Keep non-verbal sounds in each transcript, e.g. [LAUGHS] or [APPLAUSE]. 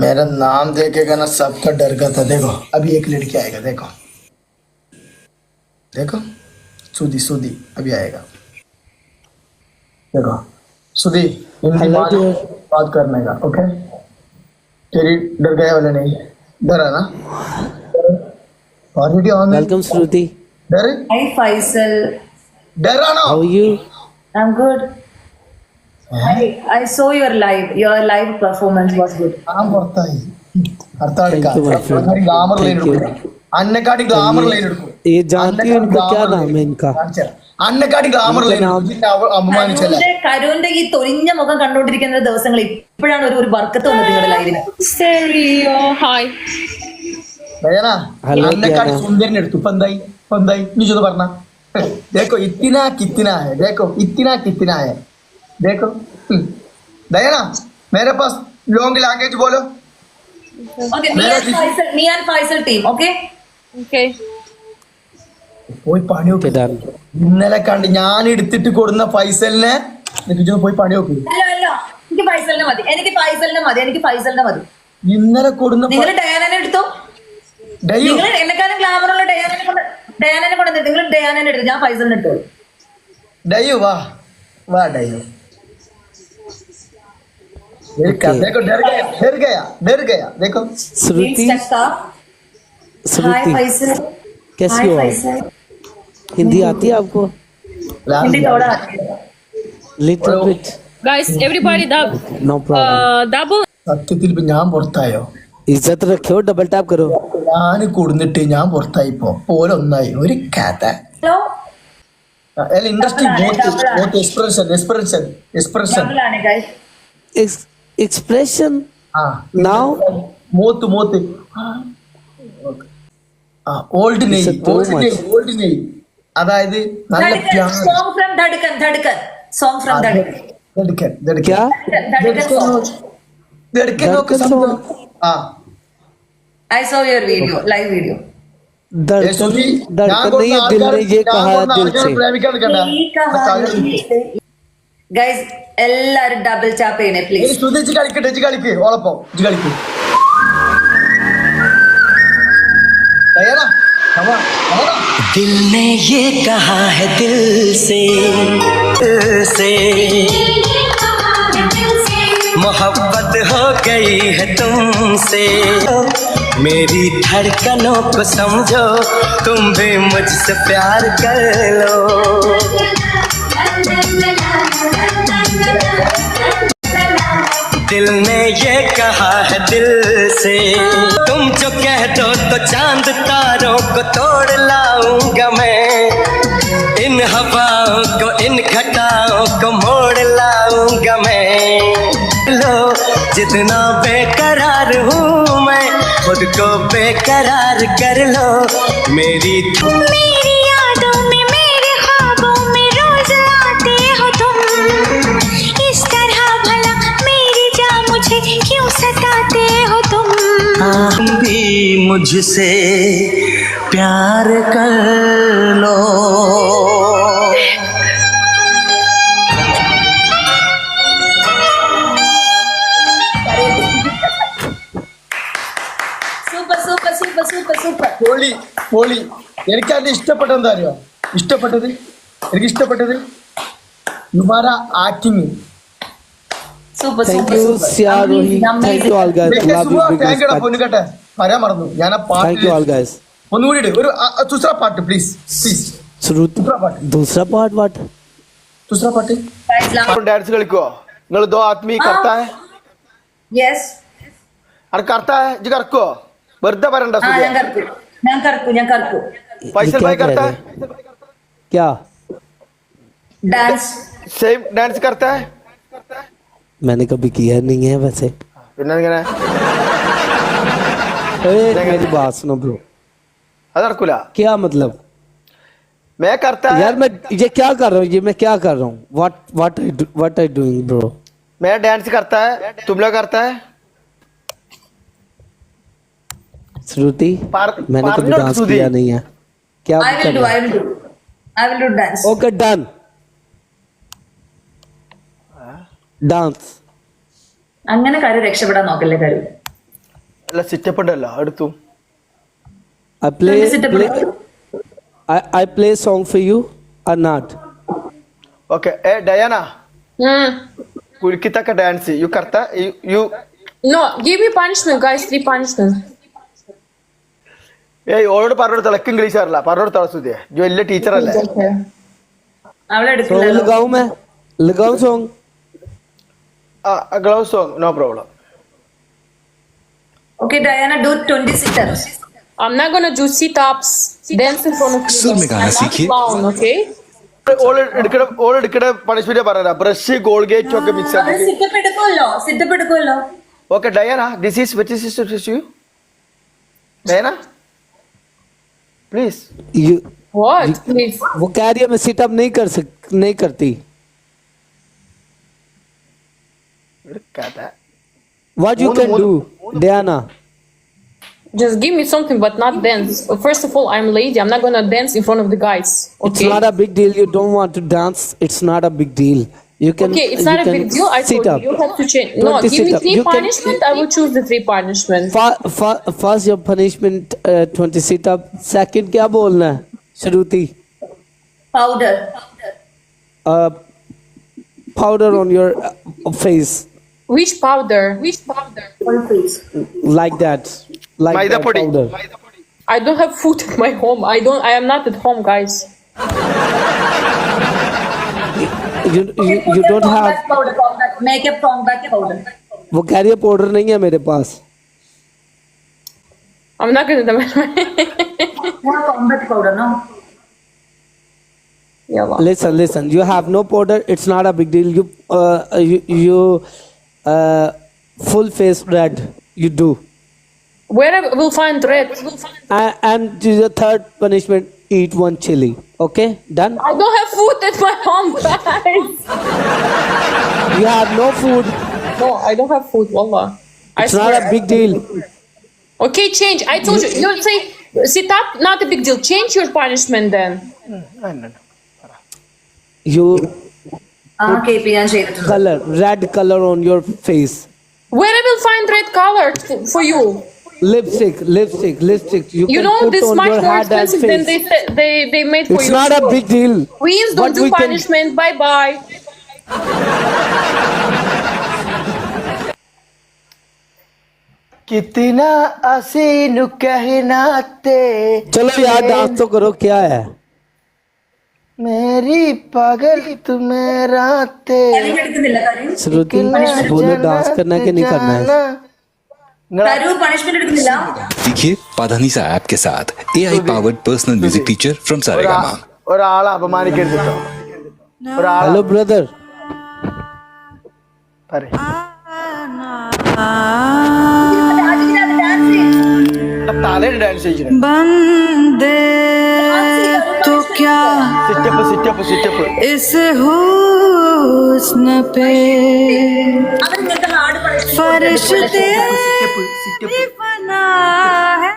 मेरा नाम देखेगा ना सबका डर का था। देखो अभी एक लड़की आएगा देखो। देखो सुधी सुधी अभी आएगा। देखो सुधी बात बात करने का ओके तेरी डर गया वाला नहीं डर है ना? Already on Welcome, Shruti. डर? Hi Faisal, डर ना? How are you? I'm good. I, I saw your live. Your live performance was അന്നക്കാട്ടി ഗ്ലാമർ ലൈൻ എടുക്കും. ഈ ഗ്ലാമർ ലൈൻ ഈ തൊലിഞ്ഞ മുഖം കണ്ടോണ്ടിരിക്കുന്ന ദിവസങ്ങൾ ഇപ്പോഴാണ് ഒരു ഒരു ബർക്കത്ത് വന്നത് ഹായ് എന്തായി? എന്തായി? പറഞ്ഞോ. ഇത്തിനാ കിത്തിനായ ഇത്തിനാ കിത്തിനായ. ഹെ ദേക്കോ ഹും. ദയന മേരെ pass long language ബോലോ okay me and Faisal me and Faisal team okay Okay. പോയി പണി നോക്ക് Okay, done. ഇന്നലെ കണ്ട് ഞാൻ എടുത്തിട്ട് കൊടുന്ന ഫൈസലിനെ എന്നിട്ട് ഇജ്ജ് പോയി പണി നോക്ക് അല്ല അല്ല എനിക്ക് ഫൈസലിനെ മതി എനിക്ക് ഫൈസലിനെ മതി എനിക്ക് ഫൈസലിനെ മതി ഇന്നലെ കൊടുന്ന നിങ്ങൾ ഡയാനെ എടുത്തോ ഡയ്യോ നിങ്ങൾ എന്നെക്കാളും ഗ്ലാമറുള്ള ഡയാനെ കൊണ്ട് ഡയാനെ കൊണ്ട് നിങ്ങൾ ഡയാനെ എടുത്തു ഞാൻ ഫൈസലിനെ എടുത്തോളൂ डयू वाह वाह डयू देखो Okay. देखो डर गया डर गया डर गया देखो श्रुति हाय श्रुति फैसल कैसी हाय हो आप फैसल हिंदी आती है आपको हिंदी थोड़ा little bit Guys, everybody dub. No problem Uh, double. സത്യത്തിൽ ഇപ്പൊ ഞാൻ പുറത്തായോ इज्जत रखो डबल टैप करो ഞാൻ കൊടുന്നിട്ട് ഞാൻ പുറത്തായി ഇപ്പൊ പോലെ ഒന്നായി ഒരു കഥ ഹലോ അല്ല industry both expression expression expression double ആണ് ഗൈസ് Ex- expression ആ now മൂത്ത് മൂത്ത് ആ ഓൾഡ് നെയ് It's a too ഓൾഡ് നെയ് ഓൾഡ് നെയ് അതായത് നല്ല Pyaar song from Dhadkan Dhadkan song from Dhadkan Dhadkan Dhadkan क्या ധടുക്കൻ സോങ് ദടുക്കൻ നോക്ക് ദടുക്കൻ സംഭവം ആ I saw your video live video ഏ, സുധി, धड़कन ഞാൻ धड़कन കൊടുത്ത नहीं है दिल ആൾക്കാരെ- ने ये ഞാൻ കൊടുത്ത कहा है दिल ആൾക്കാരെ से പ്രേമിക്കാൻ നിൽക്കണ്ട. ഗൈസ് എല്ലാരും ഡബിൾ ടാപ്പ് ചെയ്യണേ ഇനി പ്ലീസ് സുധി ഇജ്ജ് കളിക്കട്ടെ ഇജ്ജ് കളിക്ക് ഓളപ്പം ഇജ്ജ് കളിക്ക് Diana, come on, come on. दिल ने ये कहा है दिल से दिल से मोहब्बत हो गई है तुमसे मेरी धड़कनों को समझो तुम भी मुझसे प्यार कर लो दिल ने ये कहा है दिल से, तुम जो कह दो तो चाँद तारों को तोड़ लाऊँगा मैं। इन हवाओं को, इन घटाओं को मोड़ लाऊँगा मैं। लो, जितना बेकरार हूँ मैं, खुद को बेकरार कर लो मेरी मेरी मुझे क्यों सताते हो तुम तुम भी मुझसे प्यार कर लो super super super super super പൊളി പൊളി എനിക്ക് അതിന്റെ ഇഷ്ടപ്പെട്ടത് എന്താ അറിയോ ഇഷ്ടപ്പെട്ടത് എനിക്ക് ഇഷ്ടപ്പെട്ടത് യുമാര acting Super Thank super you, Sia Rohi. Thank you all guys. Love you, big thank you respect. പൊന്നുകട്ടെ പറയാൻ മറന്നു ഞാൻ ആ Thank you all പാട്ട് guys. ഒന്നുകൂടി ഇട്. ഒരു ആ, ആ, ദൂസറ പാട്ട് പ്ലീസ് പ്ലീസ് श्रुति दूसरा पार्ट दूसरा पार्ट व्हाट ദൂസറ പാട്ട് ഗൈസ് ഡാൻസ് കളിക്കോ നിങ്ങൾ ദോ ആത്മീ കർത്താ ഹെ യെസ് അത് കർത്താ ഹെ ഇജ്ജ് കറക്കോ വെറുതെ പറയണ്ട ആ സുധിയ ഞാൻ കറക്കും ഞാൻ കറക്കും ഞാൻ കറക്കും ये ഫൈസൽ क्या ഭായ് कह करता रहे है हैं? क्या ഡാൻസ് സെയിം ഡാൻസ് करता है मैंने कभी किया नहीं है वैसे പിന്നെ ഇങ്ങനെ ए, मेरी बात सुनो ब्रो അത് നടക്കൂല क्या मतलब मैं करता है यार मैं ये क्या कर रहा हूँ ये मैं क्या कर रहा हूँ what what I what I doing bro मैं डांस करता है तुम लोग करता है श्रुति पार- मैंने कभी पार्टनर डांस श्रुति। किया नहीं है क्या I will do I will do I will do dance okay done dance അങ്ങനെ കരു രക്ഷപ്പെടാൻ നോക്കല്ലേ കരു അല്ല സിറ്റപ്പ് ഉണ്ടല്ലോ എടുത്തു I play, sit up. play I, I play song for you or not? Okay ഏ ഡയാന Mm. കുലുക്കിത്തക്ക ഡാൻസ് യു കർത്ത U No, give me punishment, guys. Three punishment. ഏയ് ഓളോട് പറഞ്ഞു തിളക്ക് ഇംഗ്ലീഷ് അറിയില്ല പറഞ്ഞു തളസുതിയെ ജോ വലിയ ടീച്ചർ അല്ലേ Okay. അവളെ Song എടുക്കില്ലല്ലോ लगाऊं मैं लगाऊं song ആ glove song no problem okay Diana do twenty sitters I'm not gonna do sit-ups, dance in front of you. सुर में गाना I'm not सीखिए। clown, okay? ഓള് എടുക്കണ ഓള് എടുക്കണ പണിഷ്മെന്റ് പറഞ്ഞ ബ്രഷ് ഗോൾഗേറ്റ് ഒക്കെ മിക്സ് അവര് ആക്കി sit-up എടുക്കുമല്ലോ sit-up എടുക്കുമല്ലോ okay Diana this is wet is you Diana please you What? Please. वो कैरियर में सिट अप नहीं कर सक नहीं करती What you can do, Diana? Just give me something, but not dance. First of all, I'm lady. I'm not gonna dance in front of the guys. Okay? It's not a big deal. You don't want to dance. It's not a big deal. You can. Okay, it's not a big deal. I told up. you, have to change. No, give me three punishment. I will choose the three punishment. First, your punishment, uh, twenty sit up. Second, क्या बोलना है, Shruti? Powder. Uh, powder on your uh, face. Which powder? Which powder? Like that. Like Maida that pudding. powder. Maida. I don't have food at my home. I don't. I am not at home, guys. [LAUGHS] you, you, you don't have makeup powder. powder. वो career powder नहीं है मेरे पास I'm not gonna combat [LAUGHS] powder, no. Yeah, listen, listen. You have no powder. It's not a big deal. You, uh, you, you uh, full face red you do Where I will find red? and, and the third punishment eat one chili okay done I don't have food at my home, [LAUGHS] guys. you have no food No, I don't have food. Wallah. I it's not swear. a big deal Okay, change. I told you. You say sit up, not a big deal. Change your punishment then. you Okay, Priyansh. Color, red color on your face. Where I will find red color for you? Lipstick, lipstick, lipstick. You, you know this much more expensive than they, they they made for it's you. It's not a big deal. Queens don't do punishment. Can... Bye bye. कितना असीन कहनाते चलो याद तो करो क्या है मेरी पागल तुम्हें राते എടുക്കുന്നില്ല കരു श्रुति बोलो डांस करना है कि नहीं करना है കരു പണിഷ്മെന്റ് എടുക്കുന്നില്ല सीखिए पाधानीसा ऐप के साथ A I powered personal music teacher from Saregama ഒരാളെ അപമാനിക്കരുത് കേട്ടോ ഒരാളെ हेलो ब्रदर പറയ്. തലയിൽ ഡാൻസ് ചെയ്യണേ बंदे तो क्या സിറ്റപ്പ് സിറ്റപ്പ് സിറ്റപ്പ് इस हुस्न पे അവർ ഇങ്ങനത്തെ ഹാർഡ് फरिश्ते സിറ്റപ്പ് സിറ്റപ്പ് बना है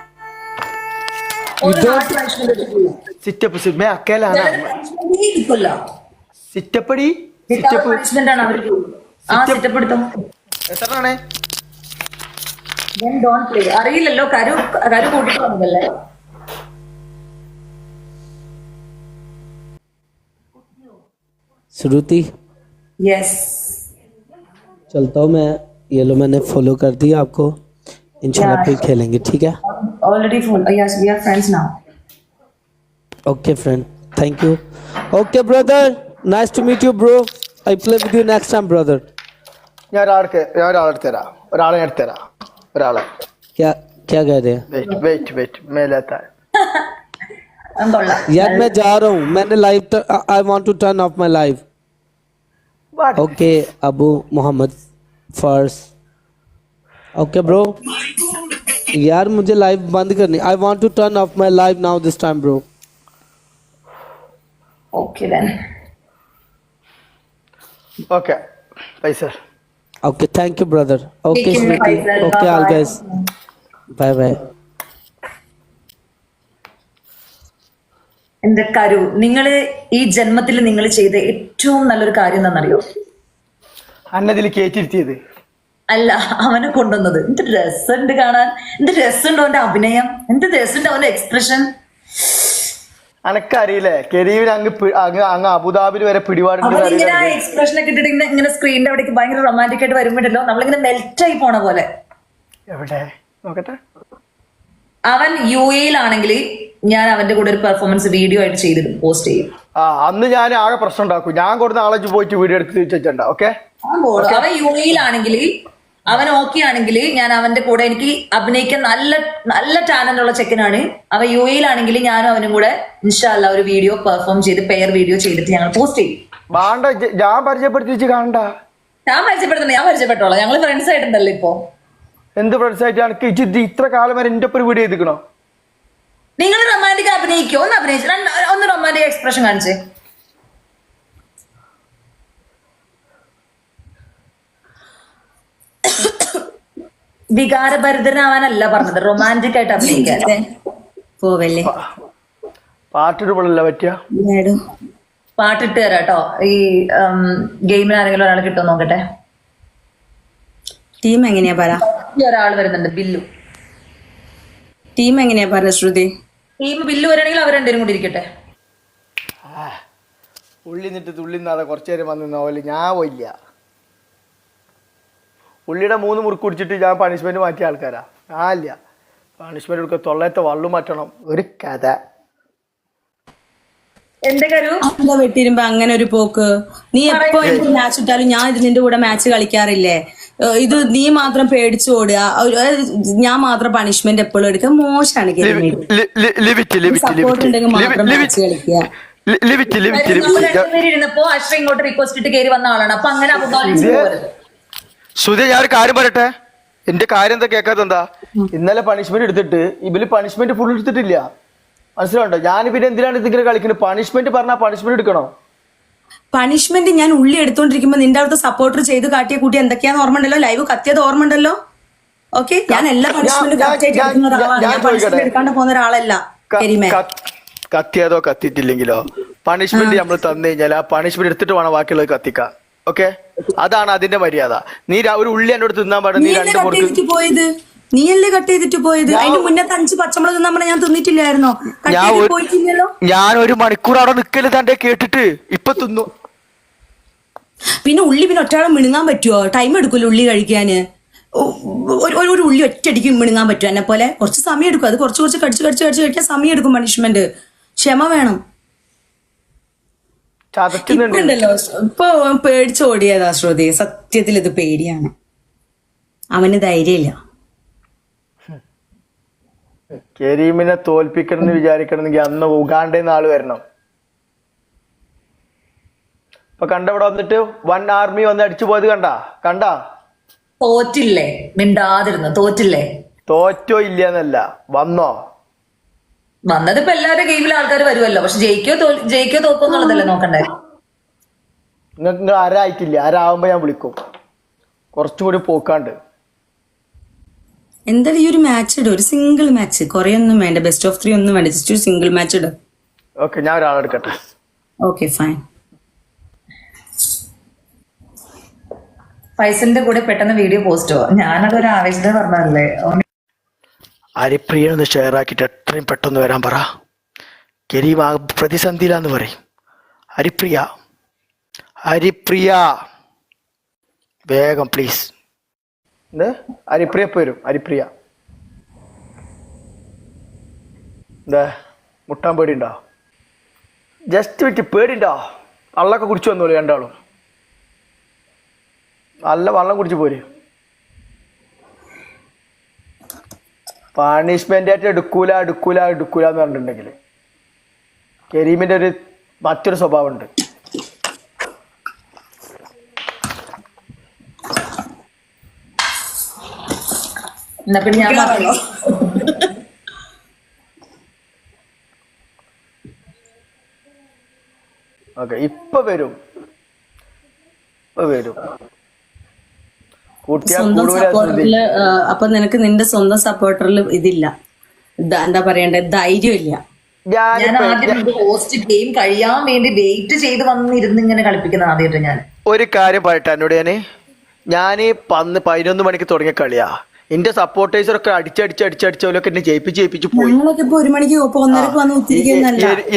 സിറ്റപ്പ് മേ അക്കേലാണ് ഇരിക്കുമല്ലോ സിറ്റപ്പടി സിറ്റപ്പ് പണിഷ്മെന്റ് ആണ് അവർ ആ സിറ്റപ്പ് എടുത്തോ എത്രയാണേ Then don't play. അറിയില്ലല്ലോ കരു കരു കൂട്ടിട്ട് വന്നതല്ലേ श्रुति യെസ് चलता हूँ मैं ये लो मैंने फॉलो कर दिया आपको इंशाल्लाह Yeah. फिर खेलेंगे ठीक है already full yes we are friends now okay friend thank you okay brother nice to meet you bro I play with you next time brother ഞാൻ ഒരാൾക്ക് ഞാൻ ഒരാളെ എടുത്തുതരാം ഒരാളെ ഞാൻ എടുത്തുതരാം ഒരാളെ क्या क्या कह रहे हैं വെയിറ്റ് വെയിറ്റ് വെയിറ്റ് മേലെത്താൻ [LAUGHS] കൊള്ളാം [LAUGHS] यार मैं जा रहा हूँ। मैंने live I want to turn off my live okay Abu Mohammed फर्स ओके ब्रो यार मुझे लाइव बंद करनी। I want to turn off my live now this time bro okay then okay भाई sir okay thank you brother okay okay all guys bye bye എന്റെ കരു നിങ്ങൾ ഈ ജന്മത്തിൽ നിങ്ങൾ ചെയ്ത ഏറ്റവും നല്ലൊരു കാര്യം എന്താണെന്നറിയോ? അന്നതിൽ കയറ്റിരുത്തിയത് അല്ല അവനെ കൊണ്ടുവന്നത്. എന്ത് രസമുണ്ട് കാണാൻ. എന്ത് രസമുണ്ട് അവന്റെ അഭിനയം. എന്ത് രസമുണ്ട് അവന്റെ എക്സ്പ്രഷൻ അനക്കറിയില്ലേ അങ്ങ് അങ്ങ് വരെ പിടിപാടുണ്ട് എക്സ്പ്രഷൻ ഒക്കെ ഇട്ടിട്ട് ഇങ്ങനെ ഇങ്ങനെ സ്ക്രീനിന്റെ അവിടേക്ക് ഭയങ്കര റൊമാന്റിക് ആയിട്ട് വരുമ്പോഴല്ലോ നമ്മളിങ്ങനെ മെൽറ്റ് ആയി പോണ പോലെ. എവിടെ? നോക്കട്ടെ. അവൻ യു എയിലാണെങ്കിൽ ഞാൻ അവന്റെ കൂടെ ഒരു പെർഫോമൻസ് വീഡിയോ ആയിട്ട് ചെയ്തിടും പോസ്റ്റ് ചെയ്യും. ആ അന്ന് ഞാൻ ആകെ പ്രശ്നം ഉണ്ടാക്കും. ഞാൻ കൊടുത്ത ആളെ പോയിട്ട് വീഡിയോ എടുത്ത് ചോദിച്ചിട്ടുണ്ട് ഓക്കെ അവൻ യു എയിലാണെങ്കിൽ അവൻ ഓക്കെ ആണെങ്കിൽ ഞാൻ അവന്റെ കൂടെ എനിക്ക് അഭിനയിക്കാൻ നല്ല നല്ല ടാലന്റ് ഉള്ള ചെക്കനാണ്. അവൻ യു എയിലാണെങ്കിൽ ഞാനും അവനും കൂടെ ഇൻഷാല്ല ഒരു വീഡിയോ പെർഫോം ചെയ്ത് പെയർ വീഡിയോ ചെയ്തിട്ട് ഞങ്ങൾ പോസ്റ്റ് ചെയ്യും. വേണ്ട ഞാൻ പരിചയപ്പെടുത്തി കാണണ്ട. ഞാൻ പരിചയപ്പെടുത്തുന്നത് ഞാൻ പരിചയപ്പെട്ടോളാം. ഞങ്ങൾ ഫ്രണ്ട്സ് ആയിട്ടുണ്ടല്ലോ ഇപ്പോ. എന്ത് ഫ്രണ്ട്സ് ആയിട്ടാണ് എനിക്ക് ഇത്ര കാലം വരെ എന്റെ ഒപ്പം ഒരു വീഡിയോ ചെയ്തിക്കണോ നിങ്ങൾ റൊമാന്റിക് അഭിനയിക്കോ? ഒന്ന് അഭിനയിച്ചു. രണ്ട് ഒന്ന് റൊമാന്റിക് എക്സ്പ്രഷൻ കാണിച്ച്. വികാരഭരിതനാവാനല്ല പറഞ്ഞത്. റൊമാന്റിക് ആയിട്ട് അഭിനയിക്കാൻ. പോവല്ലേ? പാട്ടിടുമ്പോഴല്ല പറ്റിയ? മേഡം പാട്ടിട്ട് തരാം കേട്ടോ ഈ ഗെയിമിന് ആരെങ്കിലും ഒരാൾ കിട്ടുമോ നോക്കട്ടെ? ടീം എങ്ങനെയാ പറ? ഈ ഒരാൾ വരുന്നുണ്ട് ബില്ലു. ടീം എങ്ങനെയാ പറഞ്ഞ ശ്രുതി? ടീം ബില്ല് വരണെങ്കിൽ അവർ രണ്ടുപേരും കൂടി ഇരിക്കട്ടെ. ഉള്ളി നിന്നിട്ട് തുള്ളി നിന്നാതെ കുറച്ചു നേരം വന്ന് നോവൽ ഞാൻ പോയില്ല ഉള്ളിയുടെ മൂന്ന് മുറുക്ക് കുടിച്ചിട്ട് ഞാൻ പണിഷ്മെന്റ് മാറ്റിയ ആൾക്കാരാ. ഞാൻ ഇല്ല. പണിഷ്മെന്റ് കൊടുക്ക തൊള്ളയത്തെ വള്ളു മാറ്റണം. ഒരു കഥ. എന്റെ കരു? എന്താ വെട്ടിരുമ്പോ അങ്ങനെ ഒരു പോക്ക്. നീ എപ്പോ എനിക്ക് മാച്ച് ഇട്ടാലും ഞാൻ ഇത് നിന്റെ കൂടെ മാച്ച് കളിക്കാറില്ലേ? ഇത് നീ മാത്രം പേടിച്ചു ഓടുക. ഒരു- ഒരു- ഞാൻ മാത്രം പണിഷ്മെന്റ് എപ്പോഴും എടുക്കുക. മോശമാണ് സപ്പോർട്ട് ഉണ്ടെങ്കിൽ മാത്രം കളിക്കുക. ഇരുന്നപ്പോ അശ്വ ഇങ്ങോട്ട് റിക്വസ്റ്റ് ഇട്ട് കയറി വന്ന ആളാണ്. അപ്പൊ അങ്ങനെ ഞാൻ ഒരു കാര്യം പറയട്ടെ? എന്റെ കാര്യം എന്താ കേൾക്കാത്ത എന്താ ഇന്നലെ പണിഷ്മെന്റ് എടുത്തിട്ട് ഇവർ പണിഷ്മെന്റ് ഫുൾ എടുത്തിട്ടില്ല. മനസ്സിലുണ്ടോ ഞാൻ പിന്നെ എന്തിനാണ് ഇതിങ്ങനെ കളിക്കുന്നത് പണിഷ്മെന്റ് പറഞ്ഞാൽ പണിഷ്മെന്റ് എടുക്കണോ? പണിഷ്മെന്റ് ഞാൻ ഉള്ളി എടുത്തോണ്ടിരിക്കുമ്പോ നിന്റെ അവിടുത്തെ സപ്പോർട്ടർ ചെയ്ത് കാട്ടിയ കൂട്ടി എന്തൊക്കെയാന്ന് ഓർമ്മ ഉണ്ടല്ലോ ലൈവ് കത്തിയത് ഓർമ്മ ഉണ്ടല്ലോ ഓക്കെ ഞാൻ എല്ലാ പണിഷ്മെന്റും ഞാൻ- എടുക്കുന്ന ഒരാളാണ്. പണിഷ്മെന്റ്? എടുക്കാണ്ട് പോകുന്ന ഒരാളല്ല കത്തിയതോ കത്തിയിട്ടില്ലെങ്കിലോ? പണിഷ്മെന്റ് നമ്മൾ തന്നു കഴിഞ്ഞാൽ ആ പണിഷ്മെന്റ് എടുത്തിട്ട് വേണം ബാക്കിയുള്ളത് കത്തിക്കാൻ. ഓക്കെ അതാണ് അതിന്റെ മര്യാദ. നീ ഒരു ഉള്ളി എന്നോട് തിന്നാൻ പാടില്ല നീ രണ്ട് പോയത്? നീ അല്ലേ കട്ട് ചെയ്തിട്ട് പോയത്? അതിന്റെ മുന്നത്തെ അഞ്ച് പച്ചമുളക് നമ്മളെ ഞാൻ തിന്നിട്ടില്ലായിരുന്നോ? ഞാൻ ഒരു മണിക്കൂർ അവിടെ നിക്കൽ തന്റെ കേട്ടിട്ട് ഇപ്പൊ തിന്നു. പിന്നെ ഉള്ളി പിന്നെ ഒറ്റയാളെ മിണുങ്ങാൻ പറ്റുമോ ടൈം എടുക്കുമല്ലോ ഉള്ളി കഴിക്കാൻ? ഒരു ഒരു- ഉള്ളി ഒറ്റയടിക്ക് മിണുങ്ങാൻ പറ്റുമോ എന്നെ പോലെ? കുറച്ച് സമയം എടുക്കും. അത് കുറച്ച് കുറച്ച് കടിച്ച് കടിച്ച് കടിച്ച് കഴിക്കാൻ സമയം എടുക്കും പണിഷ്മെന്റ് ക്ഷമ വേണം. ഇപ്പൊണ്ടല്ലോ ഇപ്പുണ്ടല്ലോ ഇപ്പൊ പേടിച്ചോടിയതാ ശ്രുതി. സത്യത്തിൽ ഇത് പേടിയാണ്. അവന് ധൈര്യമില്ല. കരീമിനെ തോൽപ്പിക്കണം എന്ന് വിചാരിക്കണമെങ്കിൽ അന്ന് ഉഗാണ്ടയിൽ ആൾ വരണം. ഇപ്പൊ കണ്ടവിടെ വന്നിട്ട് വൺ ആർമി വന്ന് അടിച്ചു പോയത് കണ്ട? കണ്ട? തോറ്റില്ലേ? മിണ്ടാതിരുന്നു. തോറ്റില്ലേ? തോറ്റോ ഇല്ലന്നല്ല വന്നോ? വന്നത് ഇപ്പൊ എല്ലാവരുടെ ഗെയിമിൽ ആൾക്കാർ വരുമല്ലോ. പക്ഷെ ജയിക്കോ ജയിക്കോ തോക്കോ എന്നുള്ളതല്ലേ നോക്കണ്ടേ? നിങ്ങൾക്ക് ആരായിട്ടില്ല? ആരാവുമ്പോ ഞാൻ വിളിക്കും. കുറച്ചുകൂടി പോക്കാണ്ട്. എന്തായാലും ഈ ഒരു മാച്ച് ഇടും? ഒരു സിംഗിൾ മാച്ച് കുറെ ഒന്നും വേണ്ട. ബെസ്റ്റ് ഓഫ് ത്രീ ഒന്നും വേണ്ട. ജസ്റ്റ് ഒരു സിംഗിൾ മാച്ച് ഇടും. ഓക്കെ ഞാൻ ഒരാളെടുക്കട്ടെ ഓക്കെ ഫൈൻ ഫൈസലിന്റെ കൂടെ പെട്ടെന്ന് വീഡിയോ പോസ്റ്റ് പോസ്റ്റോ ഞാനത് ഒരു ആവേശത്തെ പറഞ്ഞല്ലേ ഹരിപ്രിയ ഒന്ന് ഷെയർ ആക്കിയിട്ട് എത്രയും പെട്ടെന്ന് വരാൻ പറ. കരീം ആ പ്രതിസന്ധിയിലാന്ന് പറയും. ഹരിപ്രിയ ഹരിപ്രിയ വേഗം പ്ലീസ് എന്ത്? ഹരിപ്രിയ പോരും ഹരിപ്രിയ എന്താ? മുട്ടാൻ പേടിയുണ്ടോ? ജസ്റ്റ് വിറ്റ് പേടിയുണ്ടോ? അള്ളൊക്കെ കുടിച്ചു വന്നോളൂ രണ്ടാളും. നല്ല വെള്ളം കുടിച്ചു പോര്. പണിഷ്മെന്റ് ആയിട്ട് എടുക്കൂല എടുക്കൂല എടുക്കൂല എന്ന് പറഞ്ഞിട്ടുണ്ടെങ്കിൽ കരീമിന്റെ ഒരു മറ്റൊരു സ്വഭാവമുണ്ട്. ഓക്കെ ഇപ്പൊ വരും. ഇപ്പൊ വരും. സ്വന്തം സപ്പോർട്ടറിൽ അപ്പൊ നിനക്ക് നിന്റെ സ്വന്തം സപ്പോർട്ടറിൽ ഇതില്ല. എന്താ പറയണ്ടേ? ധൈര്യമില്ല. ഞാൻ ആദ്യം ഹോസ്റ്റ് ഗെയിം കഴിയാൻ വേണ്ടി വെയിറ്റ് ചെയ്ത് വന്നിരുന്ന് ഇങ്ങനെ കളിപ്പിക്കുന്ന ആദ്യമായിട്ട് ഞാൻ. ഒരു കാര്യം പറയട്ടെ എന്നോട് ഞാൻ. ഞാൻ പന്ന് പതിനൊന്ന് മണിക്ക് തുടങ്ങിയ കളിയാ. എന്റെ സപ്പോർട്ടേഴ്സൊക്കെ അടിച്ചടിച്ച് അടിച്ചടിച്ചവരൊക്കെ എന്നെ ജയിപ്പിച്ച് ജയിപ്പിച്ച് പോയി.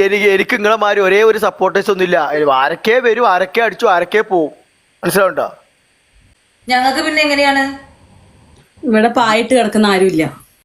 എനിക്ക് എനിക്ക് നിങ്ങളെ മാതിരി ഒരേ ഒരു സപ്പോർട്ടേഴ്സ് ഒന്നും ഇല്ല ആരൊക്കെ വരും ആരൊക്കെ അടിച്ചു ആരൊക്കെ പോവും. മനസ്സിലാവുണ്ടോ ഞങ്ങൾക്ക് പിന്നെ എങ്ങനെയാണ്? ഇവിടെ പായിട്ട് കിടക്കുന്ന ആരുമില്ല.